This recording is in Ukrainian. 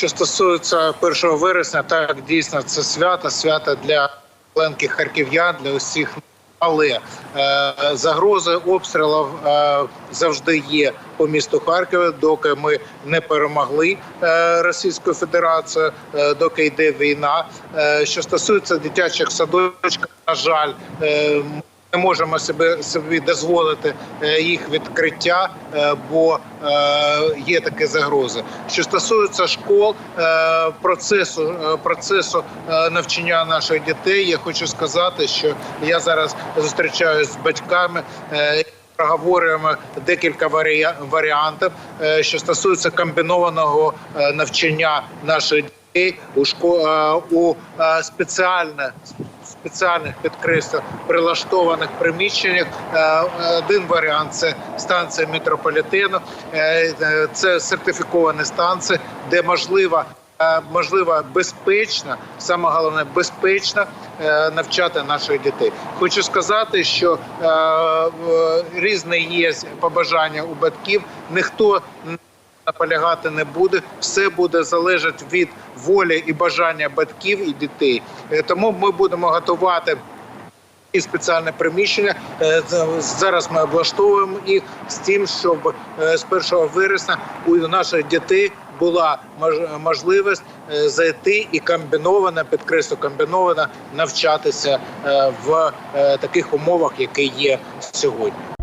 Що стосується 1 вересня, так дійсно це свято, свято для маленьких харків'ян, для усіх. Але е, загрози обстрілів е, завжди є по місту Харкові, доки ми не перемогли е, Російську Федерацію, е, доки йде війна. Е, що стосується дитячих садочків, на жаль, е, не можемо собі, собі дозволити е, їх відкриття, е, бо е, є такі загрози. Що стосується школ, процесу процесу навчання наших дітей, я хочу сказати, що я зараз зустрічаюся з батьками. Проговорюємо декілька варіа- варіантів, що стосується комбінованого навчання дітей у шко... у спеціальне спеціальних підкреслю прилаштованих приміщеннях. Один варіант це станція метрополітену, Е, це сертифіковані станції, де можливо. е, Можливо, безпечно, саме головне безпечно е, навчати наших дітей. Хочу сказати, що е, різне є побажання у батьків. Ніхто наполягати не буде. Все буде залежати від волі і бажання батьків і дітей. Е, Тому ми будемо готувати. І спеціальне приміщення Е, зараз ми облаштовуємо їх з тим, щоб е, з 1 вересня у наших дітей була мож- можливість зайти і комбіновано, підкреслю, комбіновано навчатися в таких умовах, які є сьогодні.